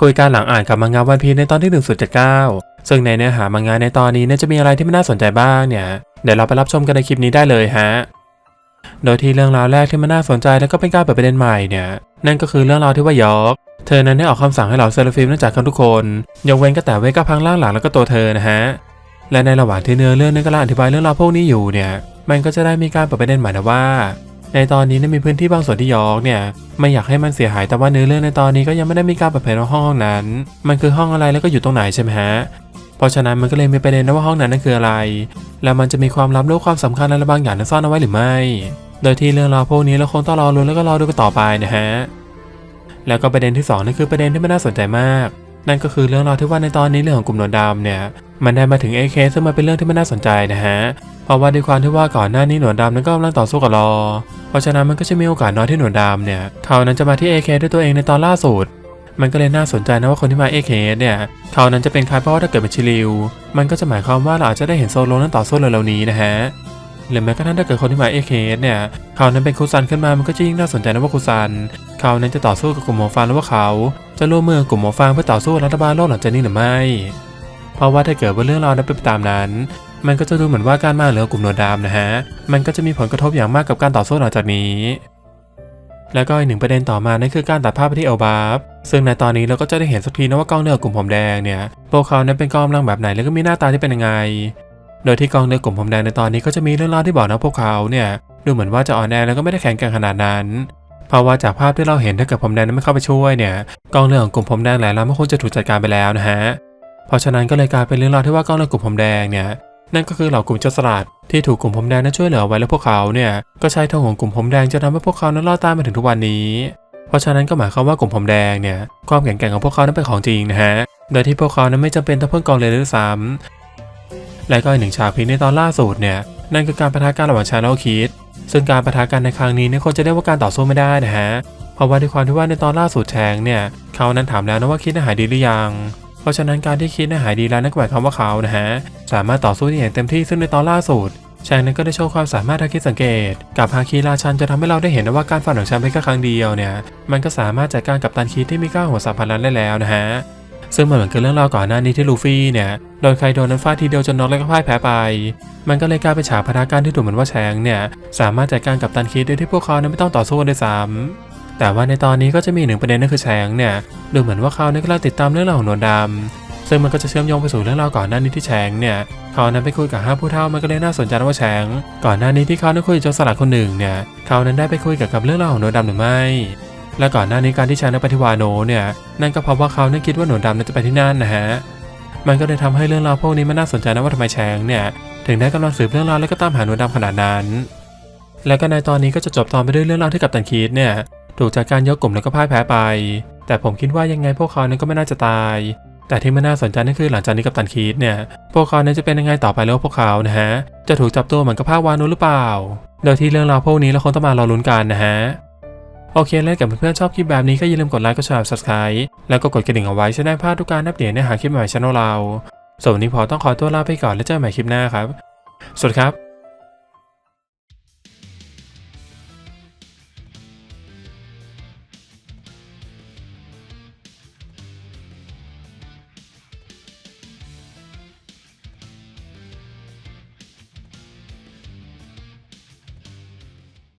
คุยกันหลังอ่านกับมังงะวันพีในตอนที่1.79ซึ่งในเนื้อหามังงะในตอนนี้เนี่ยจะมีอะไรที่ไม่น่าสนใจบ้างเนี่ยเดี๋ยวเราไปรับชมกันในคลิปนี้ได้เลยฮะโดยที่เรื่องราวแรกที่มันน่าสนใจแล้วก็เป็นการเปิดประเด็นใหม่เนี่ยนั่นก็คือเรื่องราวที่ว่ายอกเธอนั้นได้ออกคำสั่งให้เหล่าเซราฟิมนั้นจัดการทุกคนยกเว้นก็แต่เวก้าพังล่างหลังแล้วก็ตัวเธอนะฮะและในระหว่างที่เนื้อเรื่องนั้นกำลังอธิบายเรื่องราวพวกนี้อยู่เนี่ยมันก็จะได้มีการเปิดประเด็นใหม่นะว่า ในตอนนี้เนี่ยมีพื้นที่บางส่วนที่ยอกเนี่ยไม่อยากให้มันเสียหายแต่ว่าเนื้อเรื่องในตอนนี้ก็ยังไม่ได้มีการเปิดเผยว่าห้องห้องนั้น มันคือห้องอะไรแล้วก็อยู่ตรงไหนใช่ไหมฮะเพราะฉะนั้นมันก็เลยมีประเด็นนะว่าห้องนั้นนั่นคืออะไร แล้วมันจะมีความลับหรือความสำคัญอะไรบางอย่างนั้นซ่อนเอาไว้หรือไม่ โดยที่เรื่องราวพวกนี้เราคงต้องรอรุ้นแล้วก็รอดูกันต่อไปนะฮะแล้วก็ประเด็นที่สองนั่นคือประเด็นที่ไม่น่าสนใจมาก นั่นก็คือเรื่องราวที่ว่าในตอนนี้เรื่องของกลุ่มหนวดดำเนี่ยมันได้มาถึง AK ซึ่งมันเป็นเรื่องที่ไม่น่าสนใจนะฮะเพราะว่าด้วยความที่ว่าก่อนหน้านี้หนวดดำนั้นก็กำลังต่อสู้กับรอ เพราะฉะนั้นมันก็จะมีโอกาสน้อยที่หนวดดำเนี่ยเขานั้นจะมาที่ AK ด้วยตัวเองในตอนล่าสุด มันก็เลยน่าสนใจนะว่าคนที่มา AK เนี่ยเขานั้นจะเป็นใครเพราะว่าถ้าเกิดเป็นชิลิว มันก็จะหมายความว่าเราอาจจะได้เห็นโซโลนั้นต่อสู้เร็วๆนี้นะฮะหรือแม้กระทั่งถ้าเกิดคนที่มา AK เนี่ยเขานั้นเป็นคุซันขึ้นมามันก็จะยิ่งน่าสนใจนะว่าคุซันเขานั้นจะต่อสู้กับกลุ่มหมอฟางหรือว่าเขาจะร่วมมือกับกลุ่มหมอฟางเพื่อต่อสู้รัฐบาลโลกหลังจากนี้หรือไม่ เพราะว่าถ้าเกิดว่าเรื่องราวนั้นเป็นไปตามนั้น มันก็จะดูเหมือนว่าการมาเหลือกลุ่มหนวดดำนะฮะ มันก็จะมีผลกระทบอย่างมากกับการต่อสู้หลังจากนี้ แล้วก็อีกหนึ่งประเด็นต่อมานั่นคือการตัดภาพไปที่เอลบาฟซึ่งในตอนนี้เราก็จะได้เห็นสักทีนะว่ากองเรือกลุ่มผมแดงเนี่ย พวกเขานั้นเป็นกองกำลังแบบไหนแล้วก็มีหน้าตาที่เป็นยังไง โดยที่กองเรือกลุ่มผมแดงในตอนนี้ก็จะมีเรื่องเล่าที่บอกนะพวกเขาเนี่ยดูเหมือนว่าจะอ่อนแอแล้วก็ไม่ได้แข็งแกร่งขนาดนั้นเพราะว่าจากภาพที่เราเห็นถ้าเกิดผมแดงนั้นไม่เข้าไปช่วยเนี่ยกองเรือของกลุ่มผมแดงหลายลำก็คงจะถูกจัดการไปแล้วนะฮะเพราะฉะนั้นก็เลยกลายเป็นเรื่องราวที่ว่ากองเรือกลุ่มผมแดงเนี่ย นั่นก็คือเหล่ากลุ่มโจรสลัดที่ถูกกลุ่มผมแดงนั้นช่วยเหลือไว้และพวกเขาเนี่ยก็ใช้ทางของกลุ่มผมแดงจะทำให้พวกเขานั้นรอดตายมาถึงทุกวันนี้ เพราะฉะนั้นก็หมายความว่ากลุ่มผมแดงเนี่ยความแข็งแกร่งของพวกเขานั้นเป็นของจริงนะฮะโดยที่พวกเขานั้นไม่จำเป็นต้องพึ่งกองเลยหรือซ้ำและก็อีกหนึ่งฉากพีในตอนล่าสุดเนี่ยนั่นคือการประทะกันระหว่างชาโนคิดซึ่งการประทะกันในครั้งนี้เนี่ยคนจะเรียกว่าการต่อสู้ไม่ได้นะฮะเพราะว่าด้วยความที่ว่าในตอนล่าสุดแชงเนี่ยเขานั้นถามแล้วนะว่าคิดหายดีหรือยัง เพราะฉะนั้นการที่คิดนะหายดีแล้วนั่นก็หมายความว่าเขานะฮะสามารถต่อสู้ได้อย่างเต็มที่ซึ่งในตอนล่าสุดแชงนั้นก็ได้โชว์ความสามารถทางคิดสังเกต กับฮาคิราชันจะทำให้เราได้เห็นนะว่าการฟันของแชมป์เพียงแค่ครั้งเดียวเนี่ย มันก็สามารถจัดการกับตันคิดที่มีก้าวหัวสามพันล้นได้แล้วนะฮะ ซึ่งมันเหมือนกับเรื่องราวก่อนหน้านี้ที่ลูฟี่เนี่ยโดนไครโดนนั้นฟาดทีเดียวจนน็อกแล้วก็พ่ายแพ้ไป มันก็เลยกลายเป็นฉากพทะกการที่ดูกเหมือนว่าแชงเนี่ยสามารถจัดการกับตันคิดโดยที่พวกเขานั้นไม่ต้องต่อสู้ด้วยซ้ำ แต่ว่าในตอนนี้ก็จะมีหนึ่งประเด็นนั่นคือแชงเนี่ยดูเหมือนว่าเขาเนี่ยกำลังติดตามเรื่องราวของหนวดดำซึ่งมันก็จะเชื่อมโยงไปสู่เรื่องราวก่อนหน้านี้ที่แชงเนี่ยเขานั้นไปคุยกับห้าผู้เฒ่ามันก็เลยน่าสนใจว่าแชงก่อนหน้านี้ที่เขาได้คุยกับโจรสลัดคนหนึ่งเนี่ยเขานั้นได้ไปคุยกับกับเรื่องราวของหนวดดำหรือไม่และก่อนหน้านี้การที่แชงไปที่วาโนเนี่ยนั่นก็เพราะว่าเขาเนี่ยคิดว่าหนวดดำนั้นจะไปที่นั่นนะฮะมันก็เลยทำให้เรื่องราวพวกนี้มันน่าสนใจนะว่าทำไมแชงเนี่ยถึงได้กำลังสืบเรื่องราวแล้วก็ตามหาหนวดดำขนาดนั้น แล้วก็ในตอนนี้ก็จะจบตอนไปด้วยเรื่องราวที่กัปตันคีดเนี่ย ถูกจากการยกกลุ่มแล้วก็พ่ายแพ้ไป แต่ผมคิดว่ายังไงพวกเขานั้นก็ไม่น่าจะตาย แต่ที่ไม่น่าสนใจนั่นคือหลังจากนี้กัปตันคีดเนี่ย พวกเขานั้นจะเป็นยังไงต่อไปแล้วพวกเขานะฮะ จะถูกจับตัวเหมือนกับภาควานุหรือเปล่า โดยที่เรื่องราวพวกนี้เราคงต้องมารอลุ้นกันนะฮะ โอเคแล้วกับเพื่อนๆชอบคลิปแบบนี้ก็อย่าลืมกดไลค์กดแชร์ subscribe แล้วก็กดกระดิ่งเอาไว้จะได้พลาดทุกการอัปเดตเนื้อหาคลิปใหม่ช่องเราส่วนวันนี้พอต้องขอตัวลาไปก่อนแล้วเจอกันใหม่คลิปหน้าครับ สวัสดีครับ